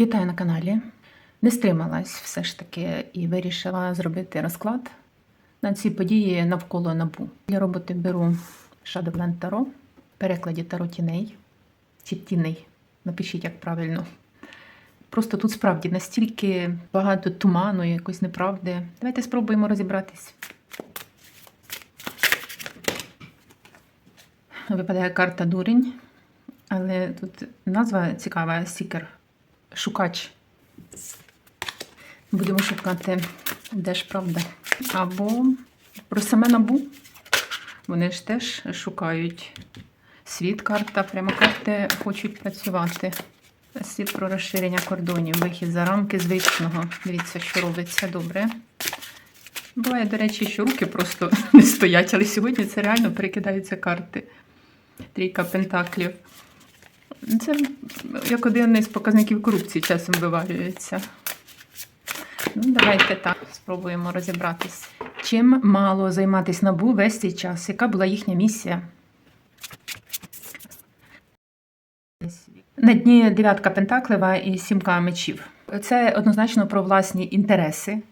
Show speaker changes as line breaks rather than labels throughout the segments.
Вітаю на каналі. Не стрималась все ж таки і вирішила зробити розклад на ці події навколо набу. Для роботи беру Shadowland Таро, в перекладі Таро тіней чи тіней. Напишіть, як правильно. Просто тут справді настільки багато туману, якоїсь неправди. Давайте спробуємо розібратись. Випадає карта Дурень, але тут назва цікава Сікер. Шукач. Будемо шукати, де ж правда. Або про саме набу. Вони ж теж шукають світ карта, прямо карти хочуть працювати. Світ про розширення кордонів, вихід за рамки звичного. Дивіться, що робиться добре. Буває, до речі, що руки просто не стоять, але сьогодні це реально перекидаються карти. Трійка пентаклів. Це як один із показників корупції часом вивалюється. Ну, давайте так, спробуємо розібратись. Чим мало займатися набу весь цей час? Яка була їхня місія? На дні дев'ятка пентаклева і сімка мечів. Це однозначно про власні інтереси,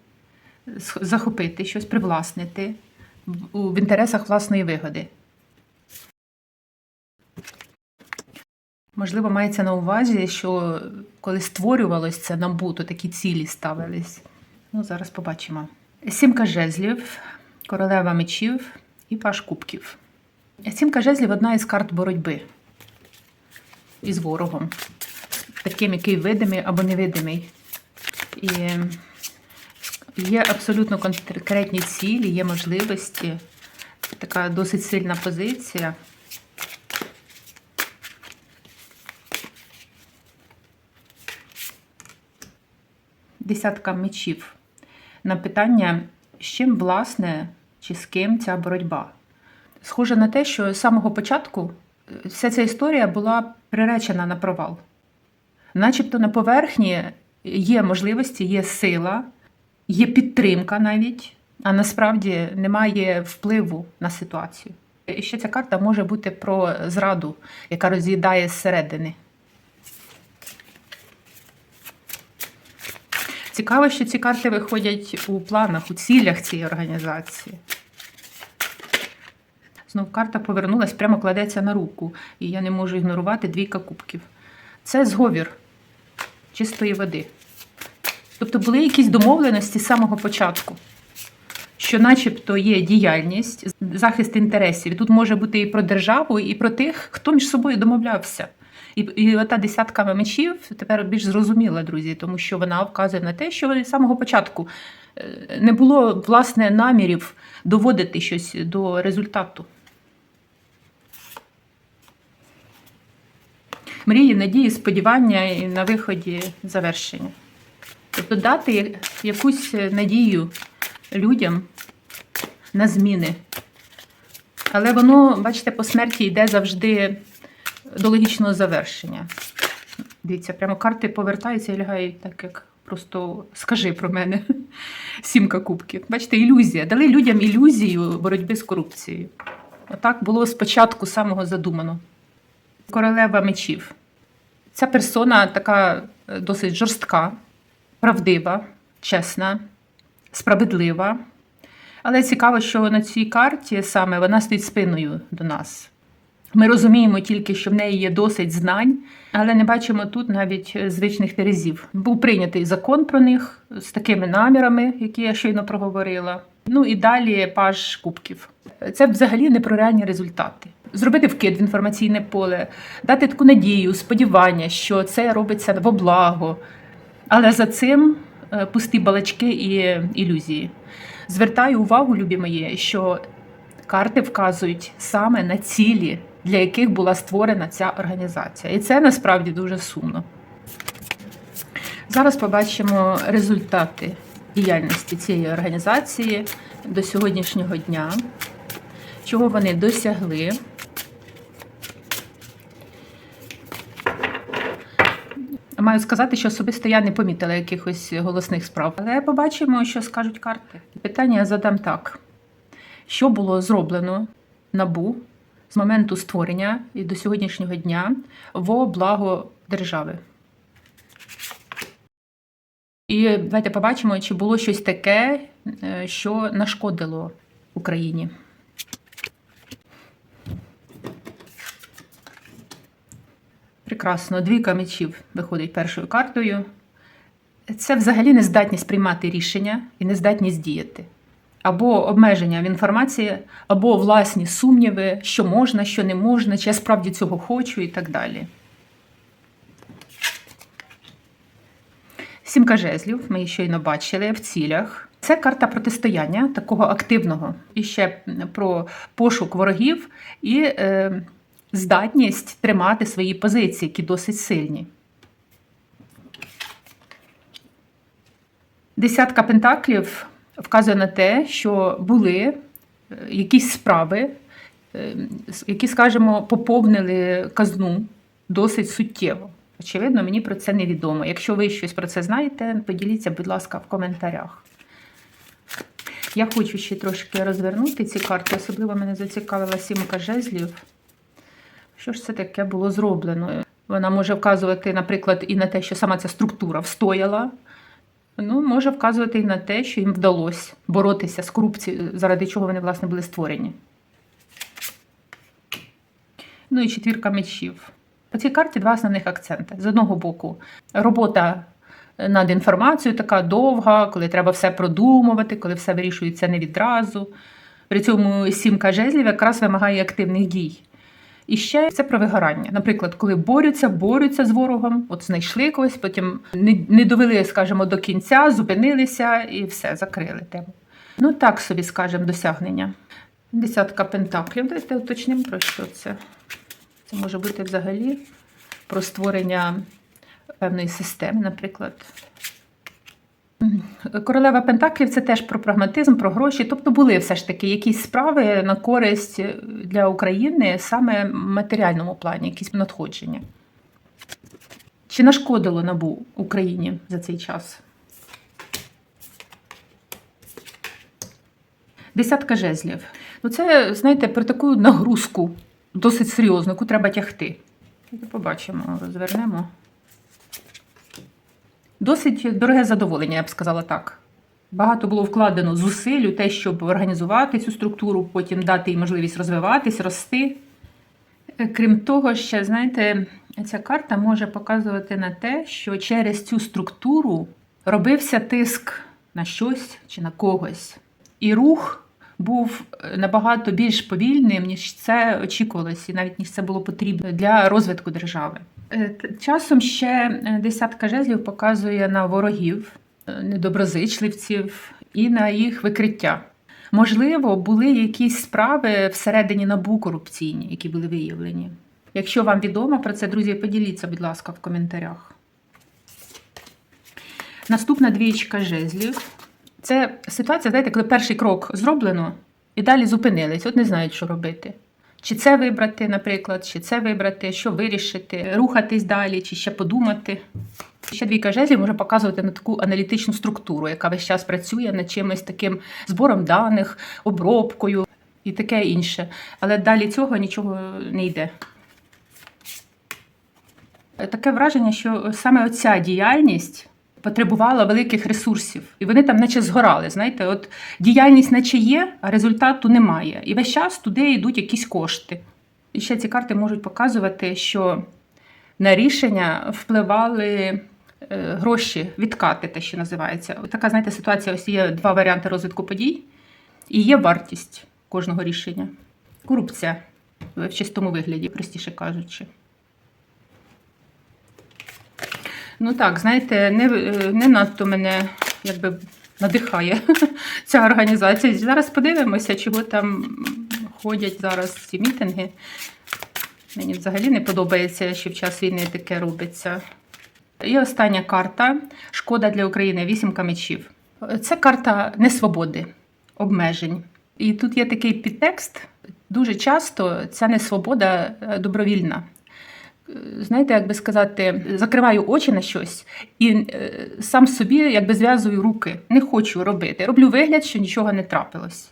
захопити щось, привласнити в інтересах власної вигоди. Можливо, мається на увазі, що коли створювалось це набу, то такі цілі ставились. Ну, зараз побачимо. Сімка жезлів, королева мечів і паш кубків. Сімка жезлів одна із карт боротьби із ворогом, таким, який видимий або невидимий. І є абсолютно конкретні цілі, є можливості, така досить сильна позиція. Десятка мечів на питання, з чим власне чи з ким ця боротьба. Схоже на те, що з самого початку е, вся ця історія була приречена на провал. Начебто на поверхні є можливості, є сила, є підтримка навіть, а насправді немає впливу на ситуацію. І ще ця карта може бути про зраду, яка роз'їдає зсередини. Цікаво, що ці карти виходять у планах, у цілях цієї організації. Знов карта повернулась, прямо кладеться на руку, і я не можу ігнорувати двійка кубків. Це зговір чистої води. Тобто були якісь домовленості з самого початку, що начебто є діяльність, захист інтересів. Тут може бути і про державу, і про тих, хто між собою домовлявся. І, і ота десятка мечів тепер більш зрозуміла, друзі, тому що вона вказує на те, що з самого початку е, не було власне намірів доводити щось до результату. Мрії, надії, сподівання і на виході завершення. Тобто дати якусь надію людям на зміни. Але воно, бачите, по смерті йде завжди до логічного завершення. Дивіться, прямо карти повертаються і лягають так, як просто скажи про мене. Сімка кубків. Бачите, ілюзія. Дали людям ілюзію боротьби з корупцією. Отак було спочатку самого задумано. Королева мечів. Ця персона така е, досить жорстка, правдива, чесна, справедлива. Але цікаво, що на цій карті саме вона стоїть спиною до нас. Ми розуміємо тільки, що в неї є досить знань, але не бачимо тут навіть е, звичних терезів. Був прийнятий закон про них з такими намірами, які я щойно проговорила. Ну і далі паж кубків. Це взагалі не про реальні результати. Зробити вкид в інформаційне поле, дати таку надію, сподівання, що це робиться во благо. Але за цим е, пусті балачки і ілюзії. Звертаю увагу, любі мої, що карти вказують саме на цілі, для яких була створена ця організація. І це насправді дуже сумно. Зараз побачимо результати діяльності цієї організації до сьогоднішнього дня, чого вони досягли. Маю сказати, що особисто я не помітила якихось голосних справ, але побачимо, що скажуть карти. Питання я задам так: що було зроблено набу з моменту створення і до сьогоднішнього дня во благо держави? І давайте побачимо, чи було щось таке, е, що нашкодило Україні. Прекрасно, двійка мечів виходить першою картою. Це взагалі нездатність приймати рішення і нездатність діяти. Або обмеження в інформації, або власні сумніви, що можна, що не можна, чи я справді цього хочу і так далі. Сімка жезлів, ми її щойно бачили в цілях. Це карта протистояння такого активного. І ще про пошук ворогів і е, здатність тримати свої позиції, які досить сильні. Десятка пентаклів вказує на те, що були е, якісь справи, е, які, скажімо, поповнили казну досить суттєво. Очевидно, мені про це невідомо. Якщо ви щось про це знаєте, поділіться, будь ласка, в коментарях. Я хочу ще трошки розвернути ці карти, особливо мене зацікавила сімка жезлів. Що ж це таке було зроблено? Вона може вказувати, наприклад, і на те, що сама ця структура встояла. Ну, може вказувати і на те, що їм вдалося боротися з корупцією, заради чого вони, власне, були створені. Ну і четвірка мечів. По цій карті два основних акценти. З одного боку, робота над інформацією така довга, коли треба все продумувати, коли все вирішується не відразу. При цьому сімка жезлів якраз вимагає активних дій. І ще це про вигорання. Наприклад, коли борються, борються з ворогом, от знайшли когось, потім не, довели, скажімо, до кінця, зупинилися і все, закрили тему. Ну так собі, скажемо, досягнення. Десятка пентаклів. Давайте уточнимо про що це. Це може бути взагалі про створення певної системи, наприклад. Королева Пентаклів це теж про прагматизм, про гроші. Тобто були все ж таки якісь справи на користь для України саме в матеріальному плані, якісь надходження. Чи нашкодило набу Україні за цей час? Десятка жезлів. Ну, це, знаєте, про таку нагрузку досить серйозну, яку треба тягти. Побачимо, розвернемо. Досить дороге задоволення, я б сказала так. Багато було вкладено зусиль у те, щоб організувати цю структуру, потім дати їй можливість розвиватись, рости. Крім того, ще, знаєте, ця карта може показувати на те, що через цю структуру робився тиск на щось чи на когось. І рух був набагато більш повільним, ніж це очікувалося, і навіть ніж це було потрібно для розвитку держави. Е, Часом ще десятка жезлів показує на ворогів, е, недоброзичливців і на їх викриття. Можливо, були якісь справи всередині набу корупційні, які були виявлені. Якщо вам відомо про це, друзі, поділіться, будь ласка, в коментарях. Наступна двічка жезлів. Це ситуація, знаєте, коли перший крок зроблено і далі зупинились, от не знають, що робити. Чи це вибрати, наприклад, чи це вибрати, що вирішити, рухатись далі, чи ще подумати. Ще двійка жезлів може показувати на таку аналітичну структуру, яка весь час працює над чимось таким збором даних, обробкою і таке інше. Але далі цього нічого не йде. Таке враження, що саме оця діяльність потребувала великих ресурсів, і вони там наче згорали. Знаєте, от діяльність наче є, а результату немає. І весь час туди йдуть якісь кошти. І ще ці карти можуть показувати, що на рішення впливали е, гроші, відкати, те, що називається. Така, знаєте, ситуація: ось є два варіанти розвитку подій, і є вартість кожного рішення. Корупція в чистому вигляді, простіше кажучи. Ну так, знаєте, не не надто мене якби надихає ця організація. Зараз подивимося, чого там ходять зараз ці мітинги. Мені взагалі не подобається, що в час війни таке робиться. І остання карта Шкода для України вісімка мечів. Це карта несвободи, обмежень. І тут є такий підтекст. Дуже часто ця несвобода добровільна знаєте, як би сказати, закриваю очі на щось і е, сам собі якби зв'язую руки. Не хочу робити. Роблю вигляд, що нічого не трапилось.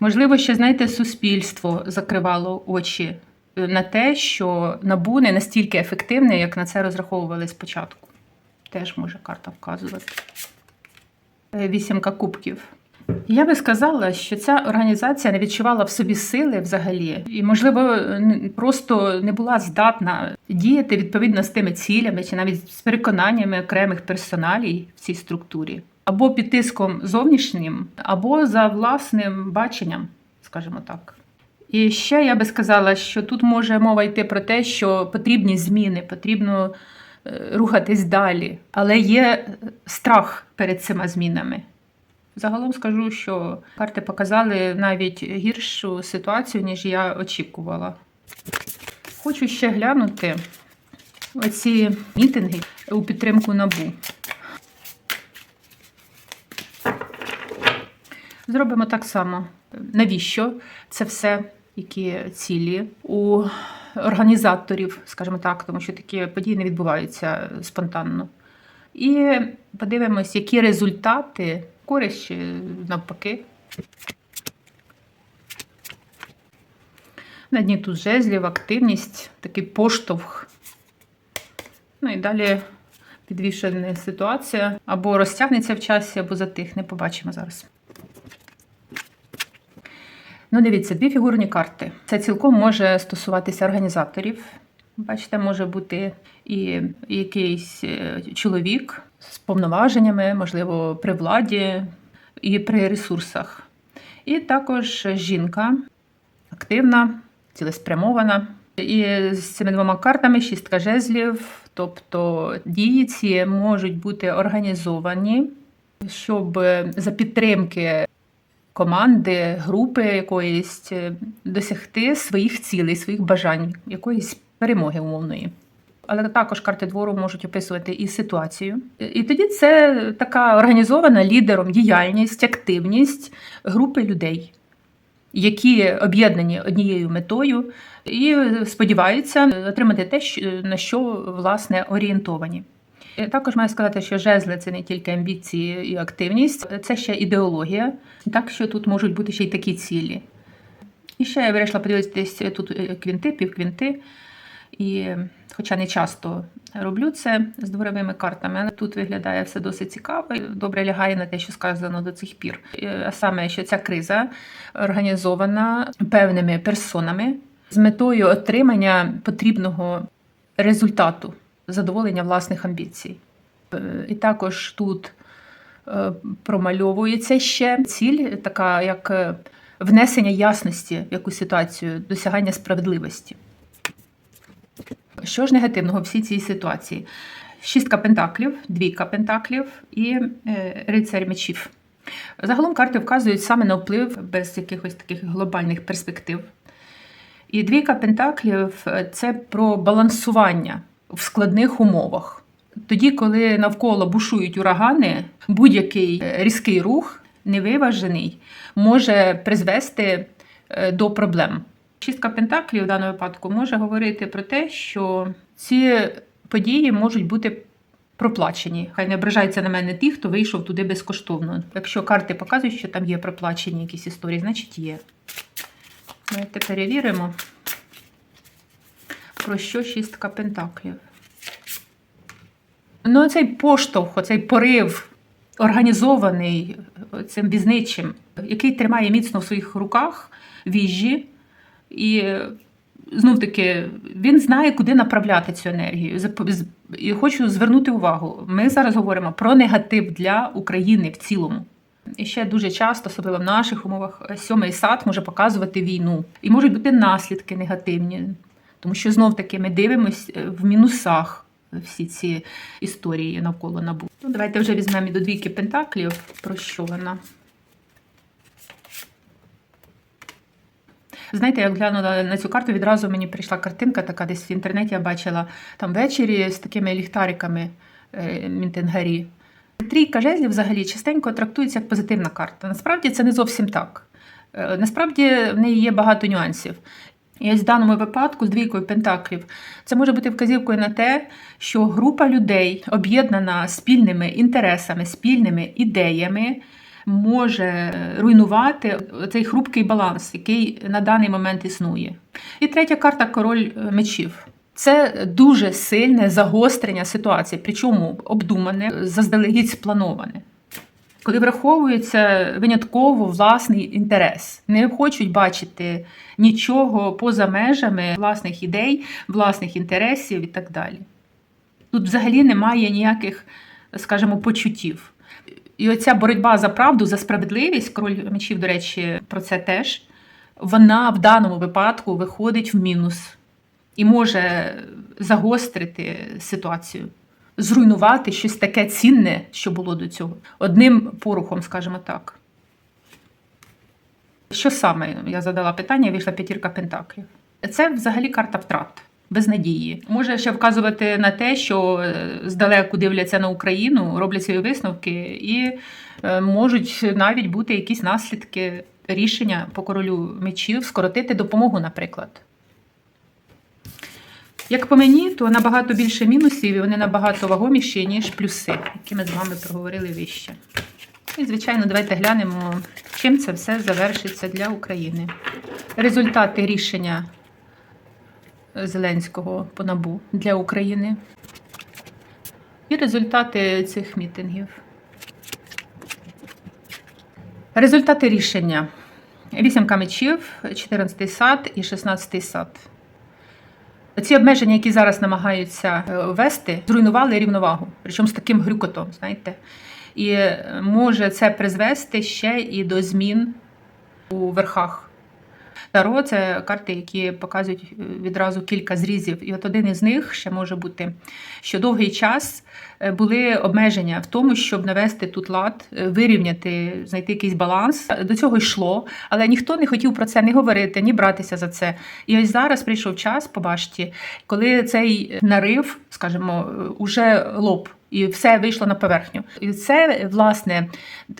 Можливо, ще, знаєте, суспільство закривало очі е, на те, що набу не настільки ефективне, як на це розраховували спочатку. Теж може карта вказувати. Е, Вісімка кубків. Я би сказала, що ця організація не відчувала в собі сили взагалі, і, можливо, просто не була здатна діяти відповідно з тими цілями чи навіть з переконаннями окремих персоналій в цій структурі, або під тиском зовнішнім, або за власним баченням, скажімо так. І ще я би сказала, що тут може мова йти про те, що потрібні зміни, потрібно е, рухатись далі, але є е, страх перед цими змінами. Загалом скажу, що карти показали навіть гіршу ситуацію, ніж я очікувала. Хочу ще глянути оці мітинги у підтримку набу. Зробимо так само. Навіщо це все? Які цілі у організаторів, скажімо так, тому що такі події не відбуваються спонтанно. І подивимось, які результати, користь навпаки. На дні тут жезлів, активність, такий поштовх. Ну і далі підвішена ситуація або розтягнеться в часі, або затихне. Побачимо зараз. Ну, дивіться, дві фігурні карти. Це цілком може стосуватися організаторів. Бачите, може бути і якийсь е, чоловік з повноваженнями, можливо, при владі і при ресурсах. І також жінка активна, цілеспрямована. І з цими двома картами шістка жезлів, тобто дії ці можуть бути організовані, щоб за підтримки команди, групи якоїсь е, досягти своїх цілей, своїх бажань, якоїсь перемоги умовної. Але також карти двору можуть описувати і ситуацію. І тоді це така організована лідером діяльність, активність групи людей, які об'єднані однією метою і сподіваються отримати те, на що власне орієнтовані. Також маю сказати, що жезли це не тільки амбіції і активність, це ще ідеологія. Так що тут можуть бути ще й такі цілі. І ще я вирішила подивитися тут е, квінти, півквінти. І, хоча не часто роблю це з дворовими картами, але тут виглядає все досить цікаво і добре лягає на те, що сказано до цих пір. А саме, що ця криза організована певними персонами з метою отримання потрібного результату, задоволення власних амбіцій. Е, І також тут е, промальовується ще ціль, така як е, внесення ясності в якусь ситуацію, досягання справедливості. Що ж негативного в всій цій ситуації? Шістка пентаклів, двійка пентаклів і е, рицарь мечів. Загалом карти вказують саме на вплив без якихось таких глобальних перспектив. І двійка пентаклів е, це про балансування в складних умовах. Тоді, коли навколо бушують урагани, будь-який е, різкий рух, невиважений, може призвести до проблем. Шістка пентаклів в даному випадку може говорити про те, що ці події можуть бути проплачені. Хай не ображаються на мене ті, хто вийшов туди безкоштовно. Якщо карти показують, що там є проплачені якісь історії, значить є. Давайте перевіримо, про що шістка пентаклів. Ну, цей поштовх, оцей порив організований цим візничим, який тримає міцно в своїх руках віжі, і знов таки він знає, куди направляти цю енергію. І хочу звернути увагу: ми зараз говоримо про негатив для України в цілому. І ще дуже часто, особливо в наших умовах, сьомий сад може показувати війну. І можуть бути наслідки негативні, тому що знов таки ми дивимось е, в мінусах всі ці історії навколо набу. Ну, давайте вже візьмемо до двійки пентаклів. Про що вона? Знаєте, я глянула на цю карту, відразу мені прийшла картинка, така десь в інтернеті я бачила там ввечері з такими ліхтариками е, мітингарі. Трійка жезлів взагалі частенько трактується як позитивна карта. Насправді це не зовсім так. Е, Насправді в неї є багато нюансів. І ось в даному випадку з двійкою пентаклів це може бути вказівкою на те, що група людей, об'єднана спільними інтересами, спільними ідеями, може руйнувати цей хрупкий баланс, який на даний момент існує. І третя карта король е, мечів. Це дуже сильне загострення ситуації, причому обдумане, заздалегідь сплановане. коли враховується винятково власний інтерес, не хочуть бачити нічого поза межами власних ідей, власних інтересів і так далі. Тут взагалі немає ніяких, скажімо, почуттів. І оця боротьба за правду, за справедливість, король мечів, до речі, про це теж, вона в даному випадку виходить в мінус і може загострити ситуацію, зруйнувати щось таке цінне, що було до цього. Одним порухом, скажімо так. Що саме? Я задала питання, вийшла п'ятірка пентаклів. Це взагалі карта втрат. Без надії може ще вказувати на те, що е, здалеку дивляться на Україну, роблять свої висновки, і е, можуть навіть бути якісь наслідки рішення по королю мечів скоротити допомогу, наприклад. Як по мені, то набагато більше мінусів, і вони набагато вагоміші, ніж плюси, які ми з вами проговорили вище. І, звичайно, давайте глянемо, чим це все завершиться для України. Результати рішення Зеленського по набу для України. І результати цих мітингів. Результати рішення. Вісімка мечів, 14 сад і 16 сад. Ці обмеження, які зараз намагаються е, ввести, зруйнували рівновагу, причому з таким грюкотом, знаєте. І е, може це призвести ще і до змін у верхах. Таро це карти, які показують е, відразу кілька зрізів. І от один із них ще може бути, що довгий час е, були обмеження в тому, щоб навести тут лад, е, вирівняти, знайти якийсь баланс. До цього йшло, але ніхто не хотів про це не говорити, ні братися за це. І ось зараз прийшов час, побачте, коли цей нарив, скажімо, уже лоб. І все вийшло на поверхню. І це, власне,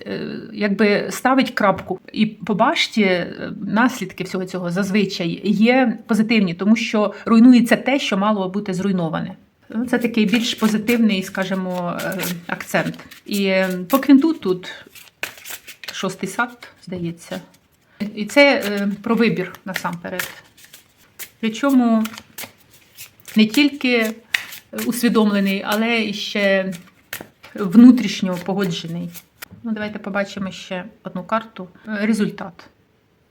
е, якби ставить крапку. І побачте, е, наслідки всього цього зазвичай є позитивні, тому що руйнується те, що мало бути зруйноване. Ну, Це такий більш позитивний, скажімо, е, акцент. І по квінту тут шостий сад, здається. І це про вибір насамперед. Причому не тільки усвідомлений, але ще внутрішньо погоджений. Ну, Давайте побачимо ще одну карту. Результат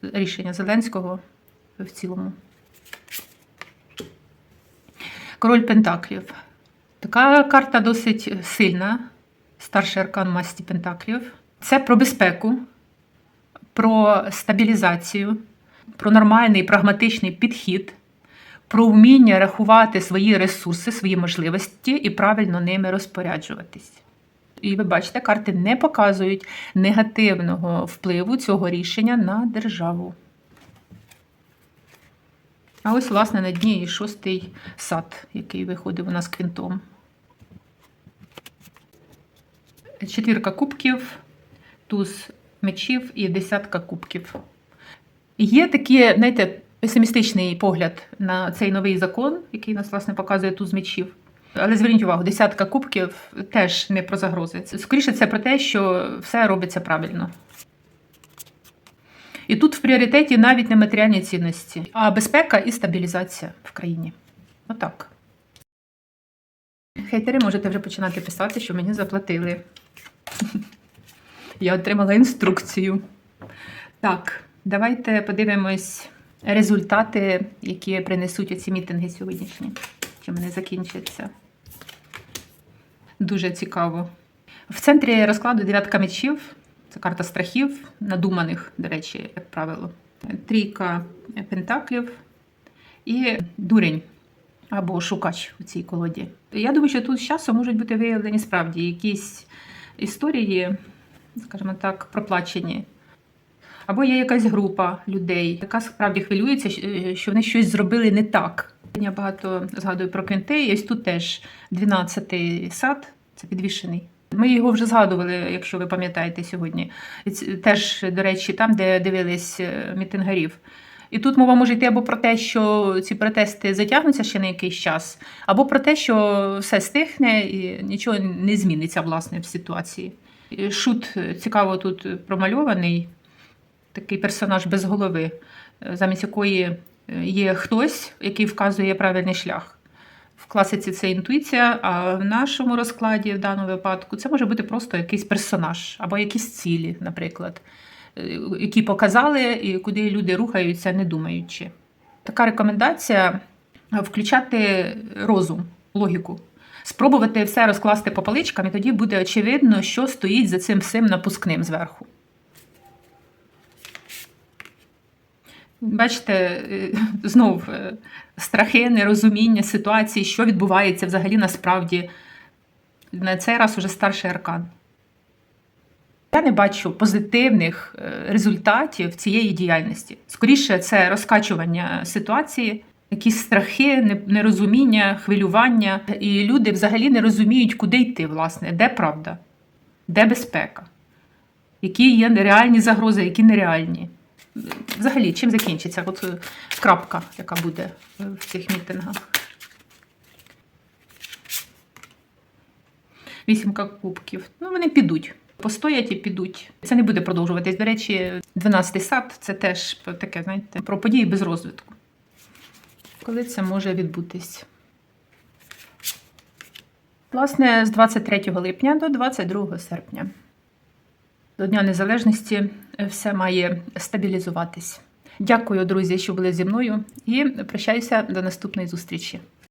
рішення Зеленського в цілому. Король Пентаклів. Така карта досить сильна. Старший аркан масті Пентаклів. Це про безпеку, про стабілізацію, про нормальний прагматичний підхід про вміння рахувати свої ресурси, свої можливості і правильно ними розпоряджуватись. І ви бачите, карти не показують негативного впливу цього рішення на державу. А ось, власне, на дні і шостий сад, який виходив у нас квінтом. Четвірка кубків, туз мечів і десятка кубків. Є такі, знаєте, песимістичний погляд на цей новий закон, який нас власне показує тут з мечів. Але зверніть увагу, десятка кубків теж не про загрози. Скоріше, це про те, що все робиться правильно. І тут в пріоритеті навіть не матеріальні цінності, а безпека і стабілізація в країні. Отак. Хейтери можете вже починати писати, що мені заплатили. Я отримала інструкцію. Так, давайте подивимось результати, які принесуть ці мітинги сьогоднішні, чим вони закінчаться. Дуже цікаво. В центрі розкладу дев'ятка мечів. Це карта страхів, надуманих, до речі, як правило. Трійка пентаклів і дурень або шукач у цій колоді. Я думаю, що тут з часом можуть бути виявлені справді якісь історії, скажімо так, проплачені. Або є якась група людей, яка справді хвилюється, що вони щось зробили не так. Я багато згадую про квінти, і ось тут теж 12-й сад, це підвішений. Ми його вже згадували, якщо ви пам'ятаєте сьогодні. Теж, до речі, там, де дивились е, мітингарів. І тут мова може йти або про те, що ці протести затягнуться ще на якийсь час, або про те, що все стихне і нічого не зміниться власне в ситуації. Шут е, цікаво тут промальований такий персонаж без голови, е, замість якої е, є хтось, який вказує правильний шлях. В класиці це інтуїція, а в нашому розкладі, в даному випадку, це може бути просто якийсь персонаж або якісь цілі, наприклад, е, які показали і куди люди рухаються, не думаючи. Така рекомендація включати розум, логіку. Спробувати все розкласти по паличкам, і тоді буде очевидно, що стоїть за цим всім напускним зверху. Бачите, е, знов е, страхи, нерозуміння ситуації, що відбувається взагалі насправді. На цей раз уже старший аркан. Я не бачу позитивних е, результатів цієї діяльності. Скоріше, це розкачування ситуації, якісь страхи, нерозуміння, хвилювання. І люди взагалі не розуміють, куди йти, власне, де правда, де безпека, які є реальні загрози, які нереальні. Взагалі, чим закінчиться? От е, крапка, яка буде е, в цих мітингах. Вісімка кубків. Ну, вони підуть. Постоять і підуть. Це не буде продовжуватись. До речі, 12-й сад це теж таке, знаєте, про події без розвитку. Коли це може відбутись? Власне, з 23 липня до 22 серпня. До Дня Незалежності все має стабілізуватись. Дякую, друзі, що були зі мною, і прощаюся до наступної зустрічі.